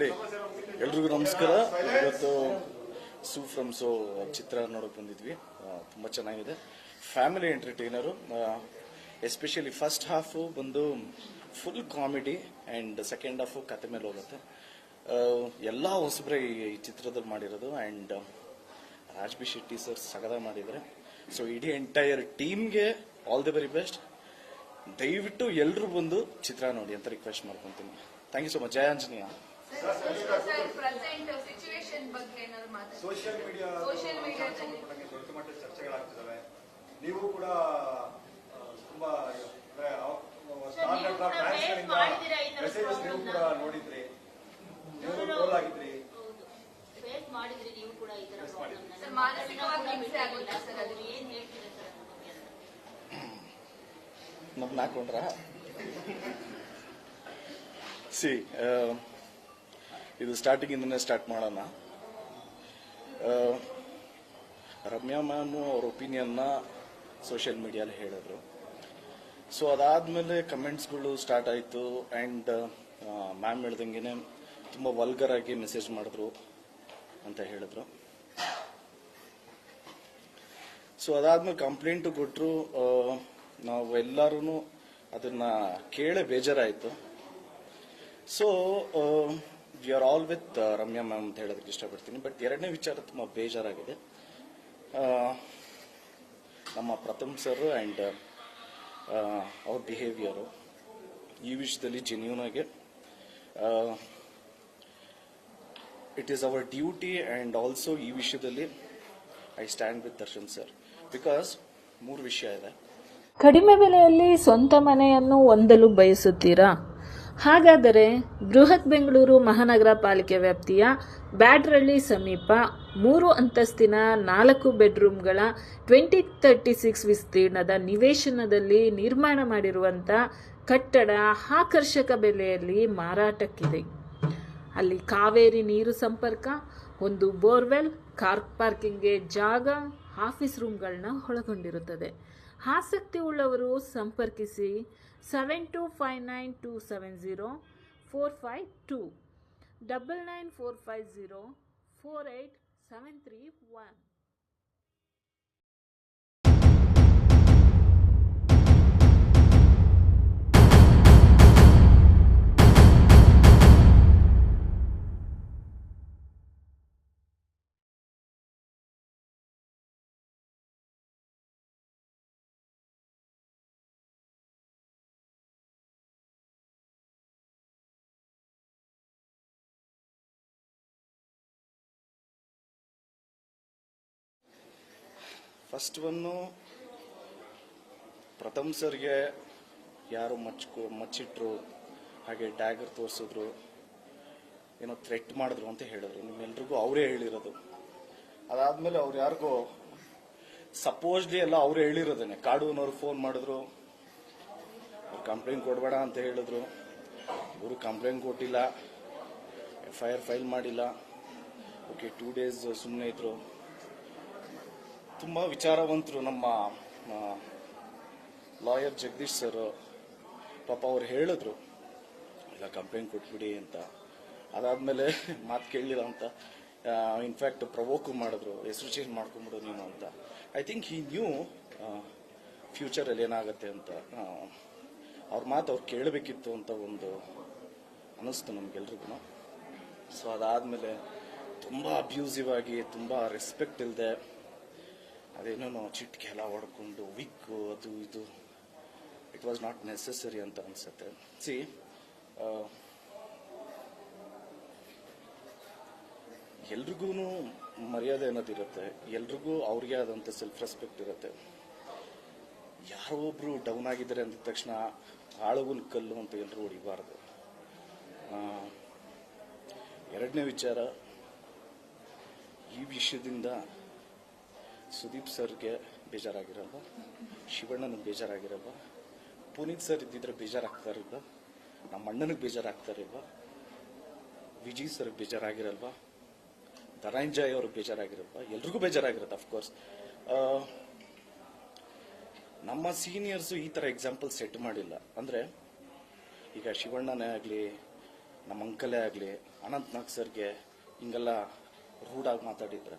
Ready ಎಲ್ರಿಗೂ ನಮಸ್ಕಾರ. ಇವತ್ತು ಸೂ ಫ್ರಮ್ ಸೋ ಚಿತ್ರ ನೋಡಕ್ ಬಂದಿದ್ವಿ. ತುಂಬಾ ಚೆನ್ನಾಗಿದೆ. Family entertainer especially first half ಬಂದು full comedy and second half ಕತೆ ಮೇಲೆ ಹೋಗುತ್ತೆ. ಎಲ್ಲ ಹೊಸಬ್ರೆ ಈ ಚಿತ್ರದಲ್ಲಿ ಮಾಡಿರೋದು and Raj B Shetty sir ಸಗದ ಮಾಡಿದ್ರೆ. ಸೊ ಇಡೀ ಎಂಟೈರ್ ಟೀಮ್ಗೆ ಆಲ್ ದಿ ವೆರಿ ಬೆಸ್ಟ್ ದಯವಿಟ್ಟು ಎಲ್ಲರೂ ಬಂದು ಚಿತ್ರ ನೋಡಿ ಅಂತ ರಿಕ್ವೆಸ್ಟ್ ಮಾಡ್ಕೊತೀನಿ. Thank you so much Jaya Anjaneya. Present situation ಬಗ್ಗೆ ಏನಾದ್ರು ಮಾತಾಡಿ. ಸೋಷಿಯಲ್ ಮೀಡಿಯಾ Social ಮೀಡಿಯಾದಲ್ಲಿ ದೊಡ್ಡ ಮಟ್ಟದ ಚರ್ಚೆಗಳಾಗ್ತಿದ್ದಾವೆ ನೀವು ಕೂಡ ತುಂಬಾ ಮೆಸೇಜಸ್ ನೀವು ಕೂಡ ನೋಡಿದ್ರಿ. ನೀವು ಟ್ರೋಲ್ ಆಗಿದ್ರಿ. ಮಾಡಿದ್ರಿ ನೀವು ಕೂಡ ಈ ತರ ಪ್ರಾಬ್ಲಮ್. ಮಾನಸಿಕವಾಗಿ ಸರ್ ಅದು. ಅದು? ಏನ್ ಹೇಳ್ತೀರಾ ಸರ್ ಹಾಕೊಂಡ್ರ? ಸಿ ಇದು ಸ್ಟಾರ್ಟಿಂಗ್ ಇಂದನೇ ಸ್ಟಾರ್ಟ್ ಮಾಡೋಣ. ರಮ್ಯಾ ಮ್ಯಾಮ್ ಅವ್ರ ಒಪಿನಿಯನ್ನ ಸೋಷಿಯಲ್ ಮೀಡಿಯಲ್ಲಿ ಹೇಳಿದ್ರು. ಸೊ ಅದಾದ್ಮೇಲೆ ಕಮೆಂಟ್ಸ್ಗಳು ಸ್ಟಾರ್ಟ್ ಆಯಿತು ಆ್ಯಂಡ್ ಮ್ಯಾಮ್ ಹೇಳ್ದಂಗೆ ತುಂಬ ವಲ್ಗರ್ ಆಗಿ ಮೆಸೇಜ್ ಮಾಡಿದ್ರು ಅಂತ ಹೇಳಿದ್ರು. ಸೊ ಅದಾದ್ಮೇಲೆ ಕಂಪ್ಲೇಂಟ್ ಕೊಟ್ಟರು ನಾವು ಎಲ್ಲರೂ ಅದನ್ನ ಕೇಳೇ ಬೇಜಾರಾಯಿತು. So we are all with Ramya ma'am ಅಂತ ಹೇಳೋದಕ್ಕೆ ಇಷ್ಟಪಡ್ತೀನಿ. ಬಟ್ ಎರಡನೇ ವಿಚಾರ ತುಂಬ ಬೇಜಾರಾಗಿದೆ. ನಮ್ಮ ಪ್ರಥಮ್ ಸರ್ ಆ್ಯಂಡ್ ಅವ್ರ ಬಿಹೇವಿಯರು ಈ ವಿಷಯದಲ್ಲಿ ಜೆನ್ಯೂನ್ ಆಗಿ it is our duty and also ಈ ವಿಷಯದಲ್ಲಿ I stand with Darshan sir because ಮೂರು ವಿಷಯ ಇದೆ. ಕಡಿಮೆ ಬೆಲೆಯಲ್ಲಿ ಸ್ವಂತ ಮನೆಯನ್ನು ಹೊಂದಲು ಬಯಸುತ್ತೀರಾ? ಹಾಗಾದರೆ ಬೃಹತ್ ಬೆಂಗಳೂರು ಮಹಾನಗರ ಪಾಲಿಕೆ ವ್ಯಾಪ್ತಿಯ ಬ್ಯಾಡ್ರಳ್ಳಿ ಸಮೀಪ ಮೂರು ಅಂತಸ್ತಿನ ನಾಲ್ಕು ಬೆಡ್ರೂಮ್ಗಳ ಟ್ವೆಂಟಿ ತರ್ಟಿ ಸಿಕ್ಸ್ ವಿಸ್ತೀರ್ಣದ ನಿವೇಶನದಲ್ಲಿ ನಿರ್ಮಾಣ ಮಾಡಿರುವಂಥ ಕಟ್ಟಡ ಆಕರ್ಷಕ ಬೆಲೆಯಲ್ಲಿ ಮಾರಾಟಕ್ಕಿದೆ. ಅಲ್ಲಿ ಕಾವೇರಿ ನೀರು ಸಂಪರ್ಕ, ಒಂದು ಬೋರ್ವೆಲ್, ಕಾರ್ ಪಾರ್ಕಿಂಗ್ಗೆ ಜಾಗ, ಆಫೀಸ್ ರೂಮ್ಗಳನ್ನ ಒಳಗೊಂಡಿರುತ್ತದೆ. ಆಸಕ್ತಿ ಉಳ್ಳವರು ಸಂಪರ್ಕಿಸಿ Seven two five nine two seven zero four five two double nine four five zero four eight seven three one. First one Pratham ಸರ್ಗೆ ಯಾರು ಮಚ್ಕೊ, ಮಚ್ಚಿಟ್ರು, ಹಾಗೆ ಡ್ಯಾಗರ್ ತೋರಿಸಿದ್ರು, ಏನೋ ಥ್ರೆಟ್ ಮಾಡಿದ್ರು ಅಂತ ಹೇಳಿದ್ರು. ನಿಮ್ಮೆಲ್ರಿಗೂ ಅವರೇ ಹೇಳಿರೋದು. ಅದಾದ್ಮೇಲೆ ಅವ್ರು ಯಾರಿಗೂ ಸಪೋಸ್ಲಿ ಎಲ್ಲ ಅವರೇ ಹೇಳಿರೋದೇನೆ. ಕಾಡುವನವ್ರು ಫೋನ್ ಮಾಡಿದ್ರು. ಅವ್ರು ಕಂಪ್ಲೇಂಟ್ ಕೊಡಬೇಡ ಅಂತ ಹೇಳಿದ್ರು. ಇವರು ಕಂಪ್ಲೇಂಟ್ ಕೊಟ್ಟಿಲ್ಲ. ಎಫ್ ಐ ಆರ್ ಫೈಲ್ ಮಾಡಿಲ್ಲ. ಓಕೆ, ಟೂ ಡೇಸ್ ಸುಮ್ಮನೆ ಇದ್ರು. ತುಂಬ ವಿಚಾರವಂತರು ನಮ್ಮ ಲಾಯರ್ ಜಗದೀಶ್ ಸರ್ ಪಾಪ ಅವ್ರು ಹೇಳಿದ್ರು, ಇಲ್ಲ ಕಂಪ್ಲೇಂಟ್ ಕೊಟ್ಬಿಡಿ ಅಂತ. ಅದಾದಮೇಲೆ ಮಾತು ಕೇಳಲಿಲ್ಲ ಅಂತ. ಇನ್ಫ್ಯಾಕ್ಟ್ ಪ್ರವೋಕು ಮಾಡಿದ್ರು, ಹೆಸರು ಚೇಂಜ್ ಮಾಡ್ಕೊಂಬಿಡು ನೀನು ಅಂತ. ಐ ಥಿಂಕ್ ಈ ನ್ಯೂ ಫ್ಯೂಚರಲ್ಲಿ ಏನಾಗುತ್ತೆ ಅಂತ. ಅವ್ರ ಮಾತು ಅವ್ರು ಕೇಳಬೇಕಿತ್ತು ಅಂತ ಒಂದು ಅನ್ನಿಸ್ತು ನಮಗೆಲ್ರಿಗೂ ಸೊ ಅದಾದಮೇಲೆ ತುಂಬ ಅಬ್ಯೂಸಿವ್ ಆಗಿ, ತುಂಬ ರೆಸ್ಪೆಕ್ಟ್ ಇಲ್ಲದೆ ಅದೇನೋ ಚಿಟ್ಕೆ ಎಲ್ಲ ಹೊಡ್ಕೊಂಡು ವಿಕ್ಕು ಅದು ಇದು. ಇಟ್ ವಾಸ್ ನಾಟ್ ನೆಸೆಸರಿ ಅಂತ ಅನ್ಸುತ್ತೆ. ಸಿ ಎಲ್ರಿಗೂ ಮರ್ಯಾದೆ ಅನ್ನೋದಿರುತ್ತೆ ಎಲ್ರಿಗೂ ಅವ್ರಿಗೆ ಆದಂಥ ಸೆಲ್ಫ್ ರೆಸ್ಪೆಕ್ಟ್ ಇರುತ್ತೆ. ಯಾರೋ ಒಬ್ರು ಡೌನ್ ಆಗಿದ್ದಾರೆ ಅಂದ ತಕ್ಷಣ ಆಳುಗುಲ್ ಕಲ್ಲು ಅಂತ ಎಲ್ಲರೂ ಹೊಡಿಬಾರ್ದು. ಎರಡನೇ ವಿಚಾರ, ಈ ವಿಷಯದಿಂದ ಸುದೀಪ್ ಸರ್ಗೆ ಬೇಜಾರಾಗಿರಲ್ವ ಶಿವಣ್ಣನಿಗೆ ಬೇಜಾರಾಗಿರಲ್ವ ಪುನೀತ್ ಸರ್ ಇದ್ದಿದ್ರೆ ಬೇಜಾರಾಗ್ತಾರಿಲ್ವ? ನಮ್ಮ ಅಣ್ಣನಿಗೆ ಬೇಜಾರಾಗ್ತಾರಿಲ್ವ? ವಿಜಯ್ ಸರ್ಗೆ ಬೇಜಾರಾಗಿರಲ್ವಾ? ಧನಂಜಯ್ ಅವ್ರಿಗೆ ಬೇಜಾರಾಗಿರಲ್ವಾ? ಎಲ್ರಿಗೂ ಬೇಜಾರಾಗಿರುತ್ತೆ ಅಫ್ಕೋರ್ಸ್ ನಮ್ಮ ಸೀನಿಯರ್ಸು ಈ ಥರ ಎಕ್ಸಾಂಪಲ್ ಸೆಟ್ ಮಾಡಿಲ್ಲ. ಅಂದರೆ, ಈಗ ಶಿವಣ್ಣನೇ ಆಗಲಿ, ನಮ್ಮ ಅಂಕಲೇ ಆಗಲಿ, ಅನಂತ್ನಾಗ್ ಸರ್ಗೆ ಹಿಂಗೆಲ್ಲ ರೂಢಾಗಿ ಮಾತಾಡಿದ್ರೆ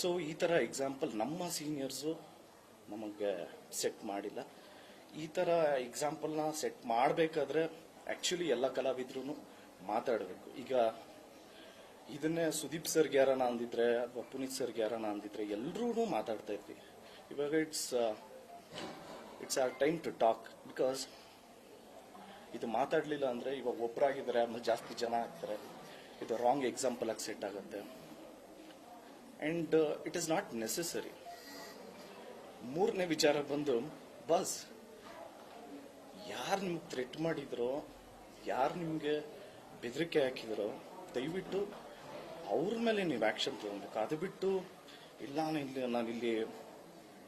ಸೊ ಈ ಥರ ಎಕ್ಸಾಂಪಲ್ ನಮ್ಮ ಸೀನಿಯರ್ಸು ನಮಗೆ ಸೆಟ್ ಮಾಡಿಲ್ಲ. ಈ ಥರ ಎಕ್ಸಾಂಪಲ್ನ ಸೆಟ್ ಮಾಡಬೇಕಾದ್ರೆ ಆ್ಯಕ್ಚುಲಿ ಎಲ್ಲ ಕಲಾವಿದ್ರು ಮಾತಾಡಬೇಕು. ಈಗ ಇದನ್ನೇ ಸುದೀಪ್ ಸರ್ಗೆ ಯಾರನ ಅಂದಿದ್ರೆ ಅಥವಾ ಪುನೀತ್ ಸರ್ಗೆ ಯಾರನ ಅಂದಿದ್ರೆ ಎಲ್ಲರೂ ಮಾತಾಡ್ತಾ ಇದ್ವಿ. ಇವಾಗ it's it's our time to talk because ಇದು ಮಾತಾಡಲಿಲ್ಲ ಅಂದರೆ ಇವಾಗ ಒಬ್ಬರಾಗಿದ್ದಾರೆ ಆಮೇಲೆ ಜಾಸ್ತಿ ಜನ ಆಗ್ತಾರೆ. ಇದು ರಾಂಗ್ ಎಕ್ಸಾಂಪಲ್ ಆಗಿ ಸೆಟ್ ಆಗುತ್ತೆ. And it is not necessary ಮೂರನೇ ವಿಚಾರ ಬಂದು, ಬಸ್, ಯಾರು ನಿಮ್ಗೆ ಥ್ರೆಟ್ ಮಾಡಿದ್ರೋ, ಯಾರು ನಿಮಗೆ ಬೆದರಿಕೆ ಹಾಕಿದ್ರೋ, ದಯವಿಟ್ಟು ಅವ್ರ ಮೇಲೆ ನೀವು ಆ್ಯಕ್ಷನ್ ತಗೊಬೇಕು. ಅದು ಬಿಟ್ಟು, ಇಲ್ಲ ಇಲ್ಲಿ, ನಾನು ಇಲ್ಲಿ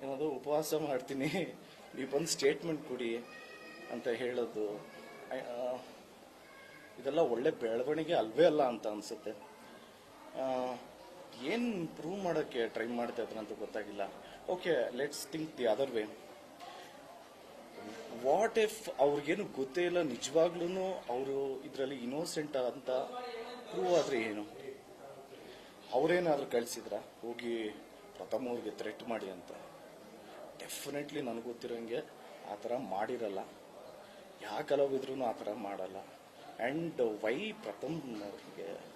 ಏನಾದ್ರು ಉಪವಾಸ ಮಾಡ್ತೀನಿ, ನೀವು ಬಂದು ಸ್ಟೇಟ್ಮೆಂಟ್ ಕೊಡಿ ಅಂತ ಹೇಳೋದು ಇದೆಲ್ಲ ಒಳ್ಳೆ ಬೆಳವಣಿಗೆ ಅಲ್ವೇ ಅಲ್ಲ ಅಂತ ಅನ್ಸುತ್ತೆ. ಏನು ಪ್ರೂವ್ ಮಾಡೋಕ್ಕೆ ಟ್ರೈ ಮಾಡ್ತಾ ಇದ್ರು ಅಂತ ಗೊತ್ತಾಗಿಲ್ಲ. Okay let's think the other way what if ಅವ್ರಿಗೇನು ಗೊತ್ತೇ ಇಲ್ಲ ನಿಜವಾಗ್ಲೂ ಅವರು ಇದರಲ್ಲಿ ಇನೋಸೆಂಟ್ ಅಂತ ಪ್ರೂವ್ ಆದರೆ ಏನು? ಅವರೇನಾದ್ರೂ ಕಳಿಸಿದ್ರ? ಹೋಗಿ ಪ್ರಥಮ ಅವ್ರಿಗೆ ಥ್ರೆಟ್ ಮಾಡಿ ಅಂತ. ಡೆಫಿನೆಟ್ಲಿ ನನಗೆ ಗೊತ್ತಿರೋಂಗೆ ಆ ಥರ ಮಾಡಿರಲ್ಲ. ಯಾವ ಕಲಾವಿದ್ರೂ ಆ ಥರ ಮಾಡಲ್ಲ. ಆ್ಯಂಡ್ ವೈ ಪ್ರಥಮ್ ಅವ್ರಿಗೆ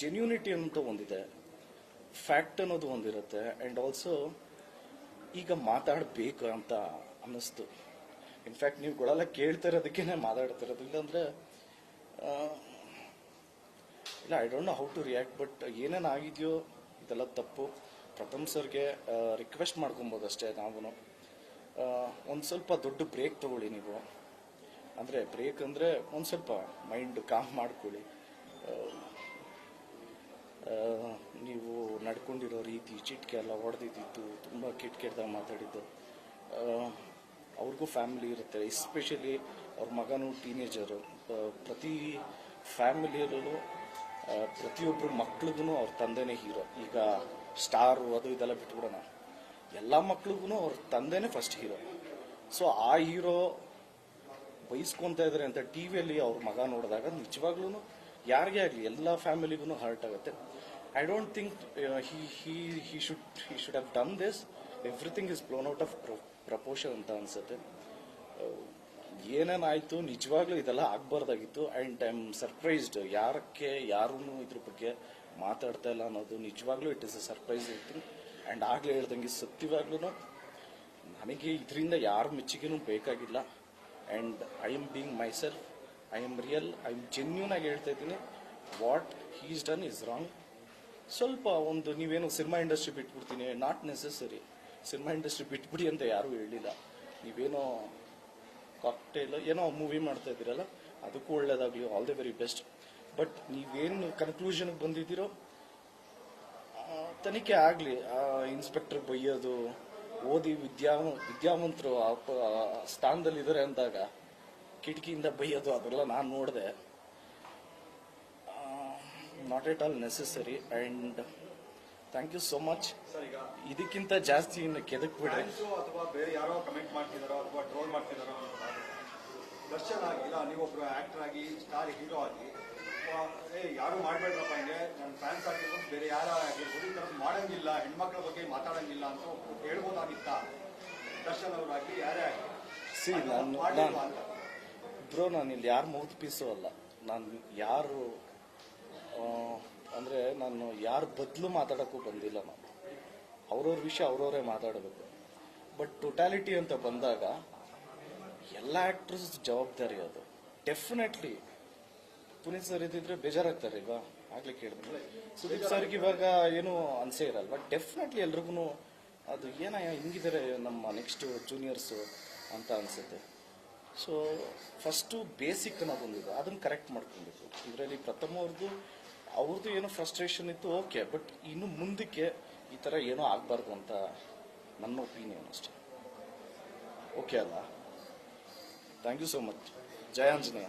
ಜೆನ್ಯೂನಿಟಿ ಅಂತ ಒಂದಿದೆ ಫ್ಯಾಕ್ಟ್ ಅನ್ನೋದು ಒಂದಿರುತ್ತೆ ಆ್ಯಂಡ್ ಆಲ್ಸೋ ಈಗ ಮಾತಾಡಬೇಕು ಅಂತ ಅನ್ನಿಸ್ತು. ಇನ್ಫ್ಯಾಕ್ಟ್ ನೀವುಗಳೆಲ್ಲ ಕೇಳ್ತಾ ಇರೋದಕ್ಕೆ ಮಾತಾಡ್ತಾ ಇರೋದು. ಇಲ್ಲಾಂದ್ರೆ ಇಲ್ಲ I don't know how to react but ಏನೇನು ಆಗಿದೆಯೋ ಇದೆಲ್ಲ ತಪ್ಪು. ಪ್ರಥಮ್ ಸರ್ಗೆ ರಿಕ್ವೆಸ್ಟ್ ಮಾಡ್ಕೊಬೋದು ಅಷ್ಟೇ ನಾವು ಒಂದು ಸ್ವಲ್ಪ ದೊಡ್ಡ ಬ್ರೇಕ್ ತಗೊಳ್ಳಿ ನೀವು. ಅಂದರೆ ಬ್ರೇಕ್ ಅಂದರೆ ಒಂದು ಸ್ವಲ್ಪ ಮೈಂಡ್ ಕಾಮ್ ಮಾಡ್ಕೊಳ್ಳಿ. ನೀವು ನಡ್ಕೊಂಡಿರೋ ರೀತಿ ಚಿಟ್ಕೆ ಎಲ್ಲ ಹೊಡೆದಿದ್ದು ತುಂಬ ಕೆಟ್ಟ ಕೆಟ್ಟದಾಗ ಮಾತಾಡಿದ್ದು ಅವ್ರಿಗೂ ಫ್ಯಾಮಿಲಿ ಇರುತ್ತೆ. ಎಸ್ಪೆಷಲಿ ಅವ್ರ ಮಗನೂ ಟೀನೇಜರು ಪ್ರತಿ ಫ್ಯಾಮಿಲಿಯಲ್ಲೂ ಪ್ರತಿಯೊಬ್ಬರು ಮಕ್ಳಿಗೂ ಅವ್ರ ತಂದೆನೇ ಹೀರೋ ಈಗ ಸ್ಟಾರು ಅದು ಇದೆಲ್ಲ ಬಿಟ್ಬಿಡೋಣ. ಎಲ್ಲ ಮಕ್ಳಿಗೂ ಅವ್ರ ತಂದೆನೇ ಫಸ್ಟ್ ಹೀರೋ ಸೊ ಆ ಹೀರೋ ವಹಿಸ್ಕೊತಾ ಇದ್ದಾರೆ ಅಂತ ಟಿ ವಿಯಲ್ಲಿ ಅವ್ರ ಮಗ ನೋಡಿದಾಗ ನಿಜವಾಗ್ಲೂ ಯಾರಿಗೇ ಆಗಲಿ, ಎಲ್ಲ ಫ್ಯಾಮಿಲಿಗೂ ಹರ್ಟ್ ಆಗುತ್ತೆ. I don't think he he he should he should have done this everything is blown out of proportion ಅಂತ ಅನ್ಸುತ್ತೆ. ಏನೇನಾಯ್ತು, ನಿಜವಾಗ್ಲೂ ಇದೆಲ್ಲ ಆಗ್ಬಾರ್ದಾಗಿತ್ತು. ಆ್ಯಂಡ್ ಐ ಆಮ್ ಸರ್ಪ್ರೈಸ್ಡ್ ಯಾರಕ್ಕೆ ಯಾರೂ ಇದ್ರ ಬಗ್ಗೆ ಮಾತಾಡ್ತಾ ಇಲ್ಲ ಅನ್ನೋದು ನಿಜವಾಗ್ಲೂ it is a surprise thing and ಆಗಲೇ ಹೇಳ್ದಂಗೆ ಸತ್ಯವಾಗ್ಲೂ ನನಗೆ ಇದರಿಂದ ಯಾರ ಮೆಚ್ಚುಗೆನೂ ಬೇಕಾಗಿಲ್ಲ. And I am being myself I am real I am genuine ಆಗಿ ಹೇಳ್ತಾ ಇದ್ದೀನಿ. What he's done is wrong ಸ್ವಲ್ಪ ಒಂದು ನೀವೇನು ಸಿನಿಮಾ ಇಂಡಸ್ಟ್ರಿ ಬಿಟ್ಬಿಡ್ತೀನಿ ನಾಟ್ ನೆಸೆಸರಿ ಸಿನಿಮಾ ಇಂಡಸ್ಟ್ರಿ ಬಿಟ್ಬಿಡಿ ಅಂತ ಯಾರೂ ಹೇಳಿಲ್ಲ. ನೀವೇನೋ ಕಾಕ್ಟೇಲ್ ಏನೋ ಮೂವಿ ಮಾಡ್ತಾ ಇದ್ದೀರಲ್ಲ, ಅದಕ್ಕೂ ಒಳ್ಳೇದಾಗಲಿ all the very best but ನೀವೇನು ಕನ್ಕ್ಲೂಷನ್ಗೆ ಬಂದಿದ್ದೀರೋ ತನಿಖೆ ಆಗಲಿ. ಇನ್ಸ್ಪೆಕ್ಟರ್ ಬೈಯೋದು, ಓದಿ ವಿದ್ಯಾ, ವಿದ್ಯಾವಂತರು ಆ, ಸ್ಥಾನದಲ್ಲಿದ್ದಾರೆ ಅಂದಾಗ ಕಿಟಕಿಯಿಂದ ಬೈಯೋದು ಅದೆಲ್ಲ ನಾನು ನೋಡಿದೆ. Not at all necessary and thank you so much sir ಈಗ ಇದಕ್ಕಿಂತ ಜಾಸ್ತಿ ಇನ್ನು ಕೆದಕ್ ಬಿಡ್ರಿ ಅಥವಾ ಬೇರೆ ಯಾರೋ ಕಮೆಂಟ್ ಮಾಡ್ತಿದಾರೋ ಅಥವಾ ಟ್ರೋಲ್ ಮಾಡ್ತಿದಾರೋ ದರ್ಶನ್ ಆಗಿಲ್ಲ ನೀವೊಬ್ರು ಆಕ್ಟರ್ ಆಗಿ ಸ್ಟಾರ್ ಹೀರೋ ಆಗಿ ಏ ಯಾರು ಮಾಡ್ಬೇಡ್ರಪ್ಪ ಹಿಂಗೆ ನನ್ನ ಫ್ಯಾನ್ಸ್ ಆಗಿರ್ಬೋದು ಬೇರೆ ಯಾರು ಆಗಿರ್ಬೋದು ಈ ಥರದ್ದು ಮಾಡಂಗಿಲ್ಲ ಹೆಣ್ಮಕ್ಳ ಬಗ್ಗೆ ಮಾತಾಡಂಗಿಲ್ಲ ಅಂತ ಹೇಳ್ಬೋದಾಗಿತ್ತ ದರ್ಶನ್ ಅವರಾಗಿ ಯಾರೇ ಆಗಲಿ ಸಿ ನಾನು ಬ್ರೋ, ನಾನು ಇಲ್ಲಿ ಯಾರು ಮೌತ್ ಪೀಸು ಅಲ್ಲ. ನಾನು ಯಾರು ಅಂದರೆ ನಾನು ಯಾರ ಬದಲು ಮಾತಾಡೋಕ್ಕೂ ಬಂದಿಲ್ಲ ನಾನು. ಅವ್ರವ್ರ ವಿಷಯ ಅವ್ರವರೇ ಮಾತಾಡಬೇಕು. ಬಟ್ ಟೊಟ್ಯಾಲಿಟಿ ಅಂತ ಬಂದಾಗ, ಎಲ್ಲ ಆ್ಯಕ್ಟ್ರಸ್ ಜವಾಬ್ದಾರಿ ಅದು. ಡೆಫಿನೆಟ್ಲಿ ಪುನೀತ್ ಸರ್ ಇದ್ದಿದ್ರೆ ಬೇಜಾರಾಗ್ತಾರೆ ಇಲ್ವಾ ಆಗ್ಲಿಕ್ಕೆ ಹೇಳಿದ್ರೆ ಸುದೀಪ್ ಸರ್ಗೆ ಇವಾಗ ಏನು ಅನ್ಸೇ ಇರಲ್ಲ. ಬಟ್ ಡೆಫಿನೆಟ್ಲಿ ಎಲ್ರಿಗೂ ಅದು ಏನಾಯ ಹಿಂಗಿದ್ದಾರೆ ನಮ್ಮ ನೆಕ್ಸ್ಟ್ ಜೂನಿಯರ್ಸು ಅಂತ ಅನ್ಸುತ್ತೆ. ಸೊ ಫಸ್ಟು ಬೇಸಿಕ್ ಅನ್ನೋದೊಂದಿದೆ ಅದನ್ನು ಕರೆಕ್ಟ್ ಮಾಡ್ಕೊಬೇಕು ಇದರಲ್ಲಿ ಪ್ರಥಮ ಅವ್ರದ್ದು ಅವ್ರದ್ದು ಏನೋ ಫ್ರಸ್ಟ್ರೇಷನ್ ಇತ್ತು ಓಕೆ ಬಟ್ ಇನ್ನು ಮುಂದಕ್ಕೆ ಈ ಥರ ಏನೋ ಆಗಬಾರ್ದು ಅಂತ ನನ್ನ ಒಪಿನಿಯನ್ ಅಷ್ಟೇ. ಓಕೆ ಅಲ್ಲ? Thank you so much Jaya Anjaneya